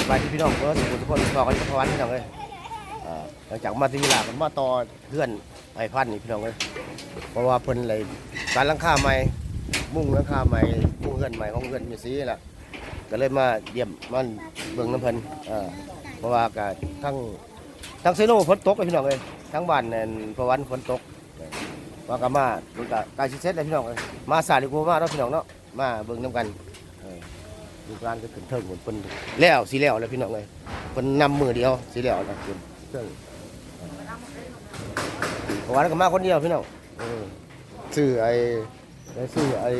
สบายดีพี่น้องเพื่อนสุขทุกคนพอกันทุกวันพี่น้องเลยหลังจากมาที่ลากันมาต่อเพื่อนไผ่พันนี่พี่น้องเลยเพราะว่าเพิ่นเลยการลังคาใหม่มุ่งลังคาใหม่มุ่งเพื่อนใหม่ของเพื่อนมีสีนี่แหละก็เลยมาเยี่ยมมันเบิ่งน้ำเพิ่นเพราะว่าก็ทั้งทั้งเซโนฝนตกเลยพี่น้องเลยทั้งบ้านนั่นพวันฝนตกว่าก็มามันก็ใกล้สิเสร็จแล้วพี่น้องเอ้ยมาสายดีกว่ามาเนาะพี่น้องเนาะมาเบิ่งน้ำกัน ลูกหลานก็ขึ้นเทิงหมดเพิ่นแล้วสิแล้วแล้วพี่น้องเลยเพิ่นนำมือเดียวสิแล้วนะขึ้นเทิงเพราะว่าก็มาคนเดียวพี่น้องเออซื้อไอ้ได้ซื้อไอ้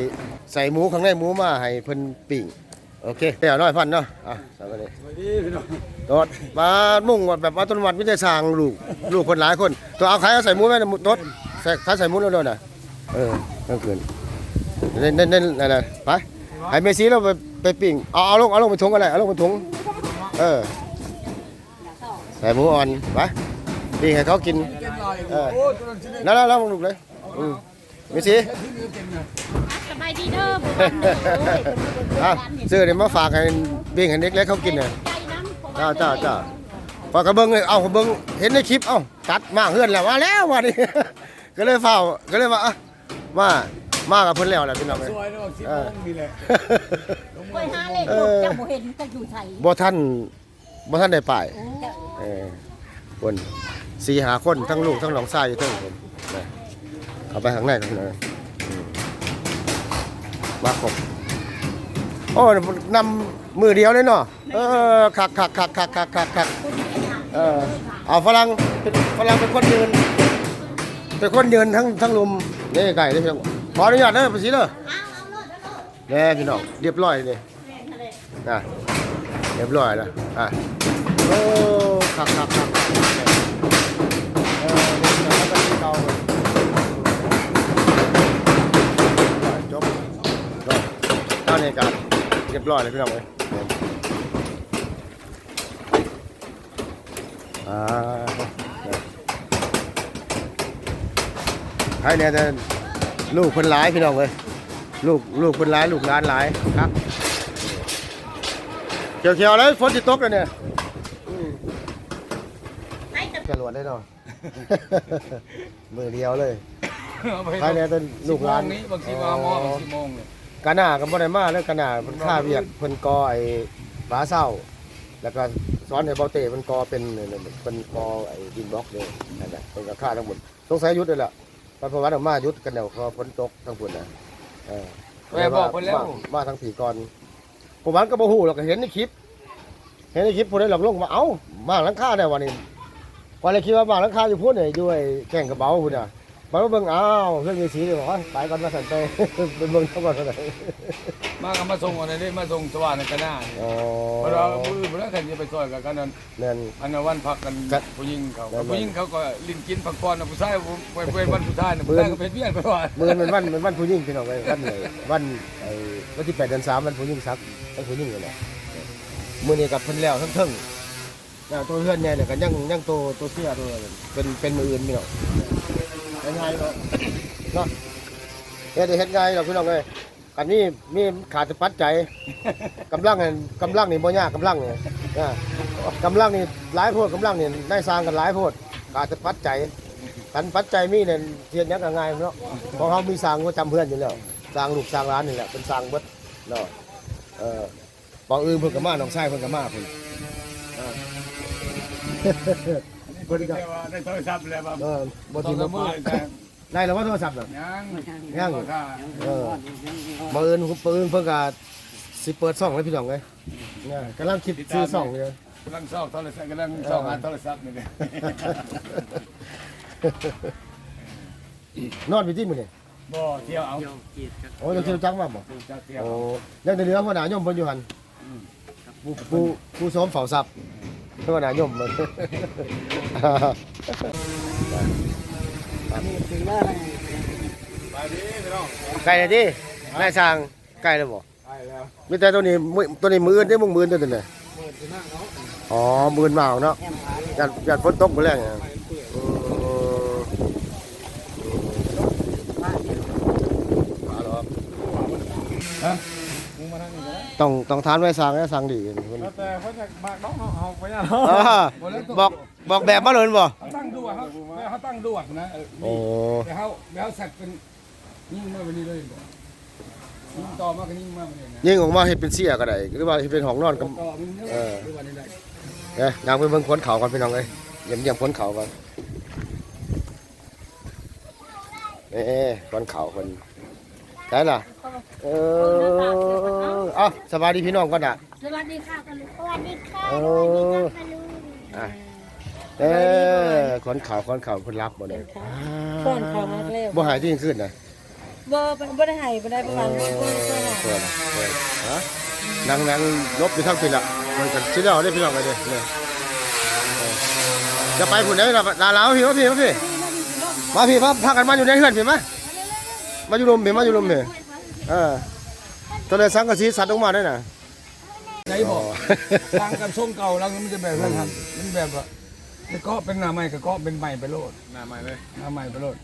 ใส่หมูข้างในหมูมาให้เพิ่นปิ้งโอเคเดี๋ยวน้อยพันเนาะอะสวัสดีสวัสดีพี่น้องโดดมามุ่งว่าแบบว่าต้นวัดไม่ได้สร้างลูกลูกคนหลายคน ตัวเอาใครเอาใส่หมูไว้นะรถใส่ใครใส่หมูแล้วโดนน่ะเออนั่นคืนเล่นเล่นเล่นนั่นน่ะไปให้เมซี่เราไป ไปปิ้งเอาเอาลงเอาลงไปถุงก็ได้เอาลงไปถุงเออใส่หมูอ่อนไปปิ้งให้เขากินเก่งหน่อยเออโอ้ตัวนั้นชิ้นเล็กนั่นแล้วแล้วลูกเลยอืมมีสิสบายดีเด้อบุญเด้ออะซื้อเดี๋ยวมาฝากให้ปิ้งให้เด็กเล็กเขากินเนี่ยใจน้ำจ้าจ้าจ้าพอกระเบิ้องเลยเอากระเบิ้องเห็นในคลิปเอ้าตัดมาเฮือนแล้วมาแล้วมาดิก็เลยเฝ้าก็เลยว่าอะมา มากับเพิ่นแล้วแหละพี่น้องเลยสวยเนาะสิบโมงนี่แหละไปหาเลขลูกเจ้าบ่เห็นจะอยู่ไสบ่ท่านบ่ท่านได้ป้ายเออคนสี่หาคนทั้งลูกทั้งน้องชายอยู่เทั้งคนนะเอาไปข้างในกันเลยอืมมาครบโอ้นำมือเดียวเลยเนาะเออคักคักคักคักคักคักคักเออเอาฝรั่งเป็นฝรั่งเป็นคนยืนเป็นคนยืนทั้งทั้งลุมนี่ไก่นี่พี่น้อง ขออนุญาตนะไปสิเด้อแน่พี่น้องเรียบร้อยเลยนะเรียบร้อยแล้วอะโอ้คักคักคักเออนี่พี่น้องแล้วก็ที่เก่าเลยจบจบเท่านี้กันเรียบร้อยเลยพี่น้องเลยอ่าให้เนี่ยแต่ ลูกคนร้ายพี่น้องเลยลูกลูกคนร้ายลูกหลานหลายครับเขียวเขียวๆเลยฝนจะตกเลยเนี่ยอืมจรวดได้เนาะมือเดียวเลยเอาไปภายในต้นลูกหลานสิบโมงนี้บางทีมาหมอสิบโมงเนี่ยกาหน้าก็บ่ได้มาแล้วกาหน้าเพิ่นค่าเวียกเพิ่นกอไอ้ฝาเศร้า แล้วก็สอนให้เบาเต้เพิ่นกอเป็นนั่นน่ะเพิ่นกอไอ้ดินบล็อกเลยนั่นน่ะเพิ่นก็ค่าทั้งหมดสงสัยหยุดเลยล่ะ เพราะว่าออกมาหยุดกันแล้วเพอฝนตกทั้งพุ่นน่ะเออแม่บอกไปแล้ว มามาทั้งผีก่อนผมวันก็บ่ฮู้หรอกก็เห็นในคลิป เห็นในคลิปผู้ใดหลอกลงมาเอ้ามาหลังคาได้วันนี้ก่อนเลยคิดว่ามาหลังคาอยู่พุ่นนี่อยู่ไอ้แข่งกระเป๋าพุ่นน่ะ มาเบิ่งอ้าวเรื่องมีสีเลยบอกว่าไปก่อนมาสั่นไปไปเบิ่งเท่าก่อนเท่าไหร่มากันมาส่งอะไรได้มาส่งสว่านในกันหน้าเนี่ยอ๋อเพราะเรามือเพราะเราแข่งจะไปซอยกับกันนั้นนั่น อันนั้นวันพักกันครับผู้หญิงเขาครับ ผู้หญิงเขาก็ลิ้นกินผักปอนนะผู้ชายไปเป็นวันสุดท้ายนะผู้ชายก็เป็นเพี้ยนไปว่ามือมันวันมันวันผู้หญิงพี่น้องไอ้วันไหนวันไอ้วันที่แปดเดือนสามวันผู้หญิงซักวันผู้หญิงเลยแหละมือนี้กับเพิ่นแล้วทั้งเทิงแล้วตัวเพื่อนเนี่ยเนี่ยก็ยังยังตัวตัวเสื้อตัวนั้นเป็นเป็นมืออื่นพี่น้อง ง่ายๆเนาะเนาะเฮ็ดได้เฮ็ดง่ายเนาะพี่น้องเอ้ยอันนี้มีขาดแต่ปัจจัยกำลังเนี่ยกำลังนี่บ่ยากกำลังเนี่อ่ากำลังนี่หลายโพดกำลังนี่ได้สร้างกันหลายโพดขาดแต่ปัจจัยกันปัจจัยมีเนี่ยเทียนยักษ์ง่ายเนาะเพราะเขามีสร้างก็จำเพื่อนอยู่แล้วสร้างลูกสร้างร้านนี่แหละเป็นสร้างเบิดเนาะเออบางอื่นเพิ่นก็มาน้องชายเพิ่นก็มาเพิ่น เพิ่นก็ได้โทรศัพท์แล้วว่าเออบ่ต้อทีงบ่ละมือแต่ได้แล้วว่าโทรศัพท์น่ะยังยังค่ะเออบ่อื่นบ่อื่นเพิ่นก็สิเปิดช่องให้พี่น้องเลยเนี่ยกำลังคิดซื้อช่องอยู่กำลังซ่องโทรศัพท์กำลังซ่องหาโทรศัพท์นี่เลยนอนอยู่ที่มื้อนี่บ่เที่ยวเอาโอ้ยเที่ยวจังมาบ่เที่ยวโอ้ยังแต่เหลือหัวหน้ายมเพิ่นอยู่หั่นผู้ผู้ผู้ซ้อมเฝ้าทรัพย์ หัวหน้ายมมันไปดิพี่น้องไก่เลยดินายช่างไก่เลยบ่ไมีแต่ตัวนี้ตัวนี้มืออื่นได้มึงมืออื่นตัวนี้น่ะเปิดที่นั่งเนาะอ๋อมืออื่นมาเอาเนาะอยากอยากฝนตกบ่แรงเนี่ยเออมาหรอฮะ ต้องต้องทานไว้สร้างให้สร้างดีเพิ่นแล้วแต่เขาจะมากน้องเอาไปย่าอ่าบอกบอกแบบมาเลยบ่เขาตั้งด่วนเขาเขาตั้งด่วนนะเออโอ้เดี๋ยวเขาเดี๋ยวเขาสัตว์เป็นยิ่งมาวันนี้เลยบ่ยิ่งต่อมาก็ยิ่งมาวันนี้นะยิงออกมาเฮ็ดเป็นเสียก็ได้หรือว่าเฮ็ดเป็นห้องนอนก็ต่อมันเยอะเออหรือวันนี้ได้เอ้ยนางไปเบิ่งคนเขาก่อนพี่น้องเอ้ยเยี่ยมเยี่ยมคนเขาก่อนเอ้ยคนเขาคนใช่ล่ะ เออเอ้าสบายดีพี่น้องก่อนอะ สวัสดีค่ะกันลูกสวัสดีค่ะเอสวัสดีอค่ะลุงอะ เออคนเขาคนเขาคนรับบ่ได้ก่อนเขาฮักแล้วบ่หายที่ยังขึ้นนะบ่บ่ได้ให้บ่ได้ประมาณบ่บ่ได้ให้เปิดเปิดฮะนั่งนั่งลบอยู่ทั้งปีละมันกันชิ้นเราได้พี่น้องไปเลยเนี่ยเออจะไปผุนได้ละลาลาวพี่มาพี่มาพี่มาพี่มาพากันมาอยู่ในเฮือนพี่มามาอยู่ลมพี่มาอยู่ลมพี่ เออตัวเลยสังกะสีสัตว์ออกมาได้น่ะไหนบอกทางกันส่งเก่าแล้วมันจะแบบนั้นครับมันแบบว่าจะเกาะเป็นหน้าใหม่ก็เกาะเป็นใหม่ไปโลดหน้าใหม่เลยหน้าใหม่ไปโลด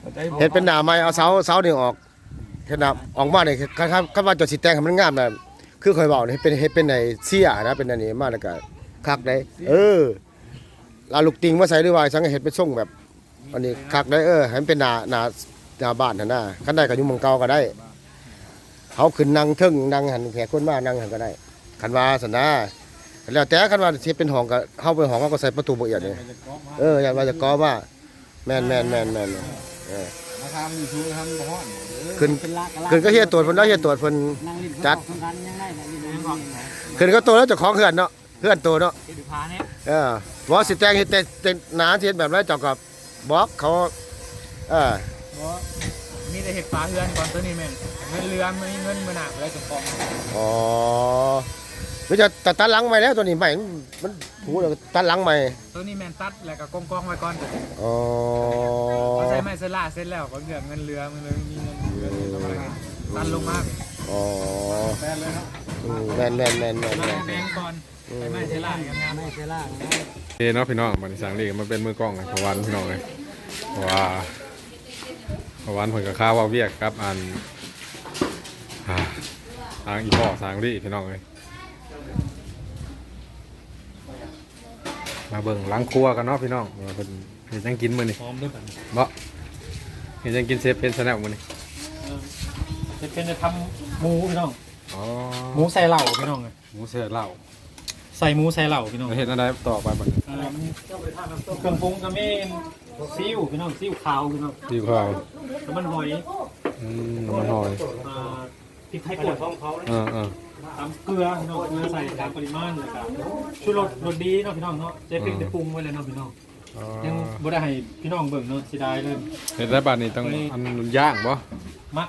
เข้าใจบ่เห็ดเป็นหนาไม้เอาเสาเสานี่ออกเห็ดหนาออกมาเนี่ยคล้ายๆคำว่าจดสีแดงให้มันงามนะคือคอยบอกเนี่ยเป็นเห็ดเป็นในเสียนะเป็นอันนี้มาแล้วก็คักได้เออลาลูกติงมาใส่หรือว่าสังเห็ดเป็นส่งแบบอันนี้คักได้เออให้มันเป็นหนาหนา หนาบ้านน่ะนะคันได้ก็อยู่เมืองเก่าก็ได้เขาขึ้นนั่งเทึ่งนั่งหันแขกคนมานั่งหันก็ได้คันว่าสันนะแล้วแต่คันว่าสิเป็นห้องก็เข้าไปห้องเขาก็ใส่ประตูบ่เอียดเลยเอออย่าว่าจะก่อว่าแม่นแม่นแม่นแม่นเออมาทำอยู่ชูทำบ่ฮ้อนขึ้นขึ้นก็เฮียตรวจเพิ่นได้เฮียตรวจเพิ่นจัดขึ้นก็ตัวแล้วเจะของเฮือนเนาะเฮือนตัวเนาะเออบ่สิแต่งเฮ็ดแต่แต่หนาสิเฮ็ดแบบไรเจ้ากับบอกเขาเออ มีแต่เห็ดฟ้าเฮือนก่อนตัวนี้แม่นเงินเรือไม่เงินมือหนักแล้วจะฟองอ๋อไม่จะตัดตัดหลังใหม่แล้วตัวนี้ใหม่มันถูแล้วตัดหลังใหม่ตัวนี้แม่นตัดแล้วก็กองกองๆไว้ก่อนอ๋อพอใช้ไม้เสลาเสร็จแล้วก็เหลือเงินเรือมันเลยมีเงินเรือแล้วก็ตันลงมากอ๋อแฟนเลยครับอืมแม่นแม่นแม่นแม่นมาแม่นแบงก่อนใช้ไม้เสลากันงามไม้เสลาโอเคเนาะพี่น้องบัดนสังลีมันเป็นมือกล้องให้พะวันพี่น้องเลยเพราะว่าพะ วันเพิ่นก็ข้าวว่าเวียกครับอันอ่าทางอีพ่อสังลีพี่น้องเลยมาเบิ่งล้างครัวกันเนาะพี่น้องว่าเพิ่นเฮ็ดหยังกินมื้อนี้พร้อมด้วยกันบ่เฮ็ดหยังกินเซฟเป็นสแนลมื้อนี้จะเป็นจะทำหมูพี่น้องอ๋อหมูใส่เหล่าพี่น้องหมูเสือเหล้าใส่หมูใส่เหล่าพี่น้องแล้วเฮ็ดอะไรต่อไปบัดนี้เครื่องปรุงก็มี ซีอิ๊วพี่น้องซีอิ๊วขาวพี่น้องดีข้าวน้ำมันหอยอืมน้ำมันหอยอ่าพริกไทยป่นของเขาเออเออตามเกลือพี่น้องเกลือใส่ตามปริมาณเลยครับชูรสรสดีเนาะพี่น้องเนาะเจ๊พริกจะปรุงไว้เลยเนาะพี่น้องอ๋อยังบ่ได้ให้พี่น้องเบิ่งเนาะเสียดายเลยเฮ็ดได้บัดนี้ต้องอันย่างบ่มัก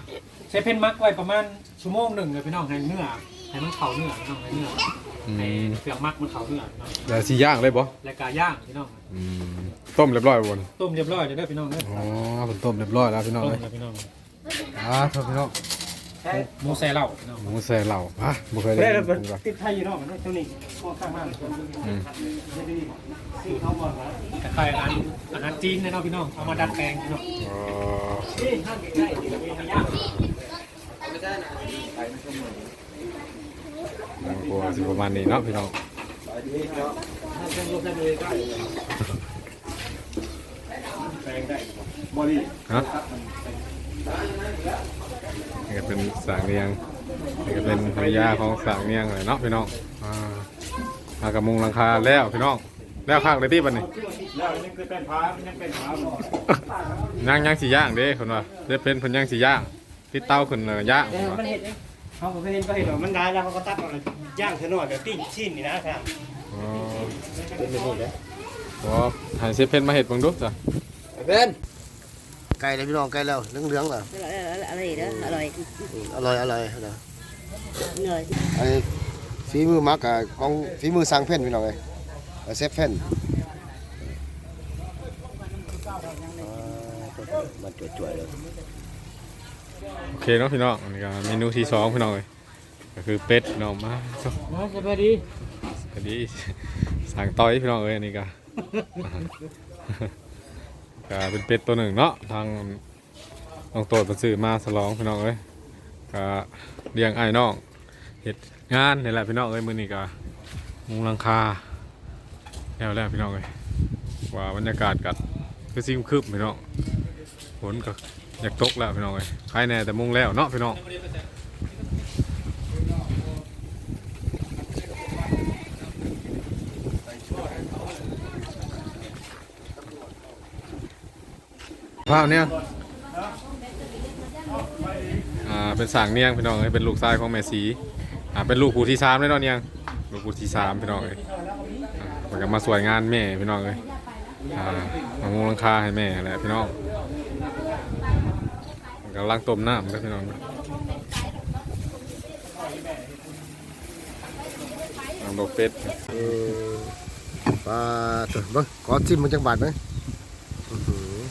ใช้เพนมักไว้ประมาณชั่วโมงหนึ่งเลยพี่น้องให้เนื้อ ให้มันเข้าเนื้อพี่น้องให้เนื้ออืให้มเปลือกมักมันเข้าเนื้อพี่น้องแล้วสิย่างเลยบ่แล้วก็ย่างพี่น้องอืมต้มเรียบร้อยบนต้มเรียบร้อยจะได้อพี่น้องเด้ออ๋อผมต้มเรียบร้อยแล้วพี่น้องต้มเลยแล้วพี่น้องอ่าครับพี่น้องหมูใส่เหล้าพี่น้องหมูใส่เหล่าอะบ่เคยได้ได้กิแล้วนเป็นผมก็ติดไทยอยู่เนาะมันเท่านี้ข้อข้างมากเลยอืมแต่ไทยอันอันนั้นจีนเลยเนาะพี่น้องเอามาดัดแปลงพี่น้องอ๋อ นี่ท่านใกล้ๆที่เรามีย่าง หมู กลัวสิประมาณนี้เนาะพี่น้องแปลงได้ฮะนี่ก็เป็นสางเนียงนี่ก็เป็นภรรยาของสางเนียงเลยเนาะพี่น้องอ่ามากับมุงหลังคาแล้วพี่น้อง แล้วข้างเลยที่บัดนี้แล้วยังคือเป็นพายังเป็นพาย่างย่างสีย่างเด้คนว่าได้เป็นเพิ่นย่างสีย่างที่เตาขึ้นเลยย่างมันเห็ด เองเขาก็เห็นก็เห็นว่ามันได้แล้วเขาก็ตัดออกเลยย่างเถอะหน่อยแบบปิ้งชิ้นนี่นะครับอ๋อเป็นแบบนี้เลยขอให้เซฟเพิ่นมาเฮ็ดเบิ่งดูจ้ะเป็นไก่เลยพี่น้องไก่แล้วเหลืองๆแล้วอะไรเด้ออร่อยอืมอร่อยอร่อยนะเหนื่อยไอ้ฝีมือมักกับของฝีมือสร้างเพ่นพี่น้องเลยเอาเซฟเพ่นอ่ามันจ่วยๆเลย โอเคเนาะพี่น้องอันนี้ก็เมนูที่สองพี่น้องเลยก็คือเป็ดพี่น้องมาสมาสบายดีวัสดีสั่งต่อยพี่น้องเอ้ยอันนี้ก็ ก็เป็นเป็ดตัวหนึ่งเนาะทางน้องโตดมาซื้อมาสลองพี่น้องเอ้ยก็เลี้ยงไอ้ายน้องเฮ็ดงานนี่แหละพี่น้องเอ้ยมื้อนี้ก็มุงหลังคาแล้วแล้วพี่น้องเอ้ยว่าบรรยากาศกัดคือซิมคืบพี่น้องฝนก็ อยากตกแล้วพี่น้องเอ้ยใครแน่แต่มุงแล้วเนาะพี่น้องว้าวเนี่ยอ่าเป็นสางเนียงพี่น้องเอ้ยเป็นลูกชายของแม่สีอ่าเป็นลูกผู้ที่สามเลยเนาะเนียงลูกผู้ที่สามพี่น้องเอ้ยอ่ามันก็มาสวยงานแม่พี่น้องเอ้ยอ่ามางหลังคาให้แม่แหละพี่น้อง กำลังต้มน้ำครับพี่น้องน้ำดอกเป็ดเออปลาตัวเบิ่งขอชิมมันจังบาดไหม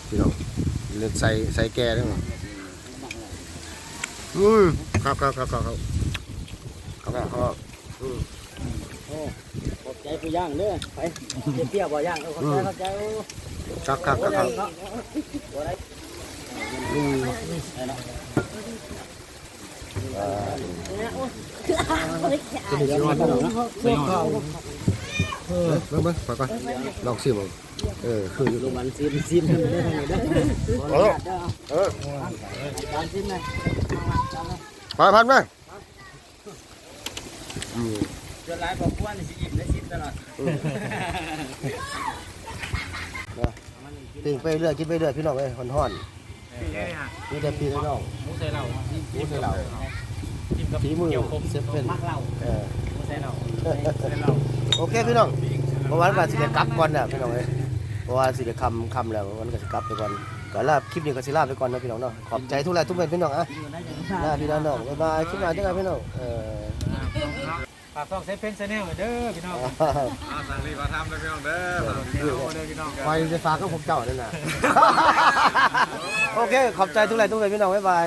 พี่น้องเลือกใส่ใส่แก่ได้ไหมอืมครับครับครับครับครับครับครับอืมขอบใจผู้ย่างเด้อไปเปรี้ยวบ่ย่างเออขอบใจขอบใจครับครับครับครับ อืมจะมีกี่วันบ้างเนาะเบิ่งเบิ่งไปก่อนลองชิมเอาเออคืออยู่มันซิมซิมเด้อเอเออเออตามซิมนะไปพันไหมอืมจนหลายบ่ควรสิอิ่มได้ซิมตลอดปิ้งไปเรื่อยกินไปเรื่อยพี่น้องเอ้ยห่อน ๆนี่แต่พี่น้องมุกใส่เรานี่ใส่เราฝีมือเซฟเป็นมักเราเออมุกใส่เราโอเคพี่น้องเมื่อวานก็สิได้กลับก่อนน่ะพี่น้องเอ้ยเพราะว่าสิได้คำคำแล้วมันก็สิกลับไปก่อนก็ลาคลิปนี้ก็สิลาไปก่อนนะพี่น้องเนาะขอบใจทุกหลายทุกเป็นพี่น้องอะลาพี่น้องน้องบ๊ายบายคลิปหน้าเจอกันพี่น้องเออ ฝากต้องใช้เพนชาแนลเด้อพี่น้องสั่งรีบมาทำเลยพี่น้องเด้อไปจะฝากกับผมเจ้านั่นน่ะโอเค ขอบใจทุกหลายทุกเป็นพี่น้อง บ๊ายบาย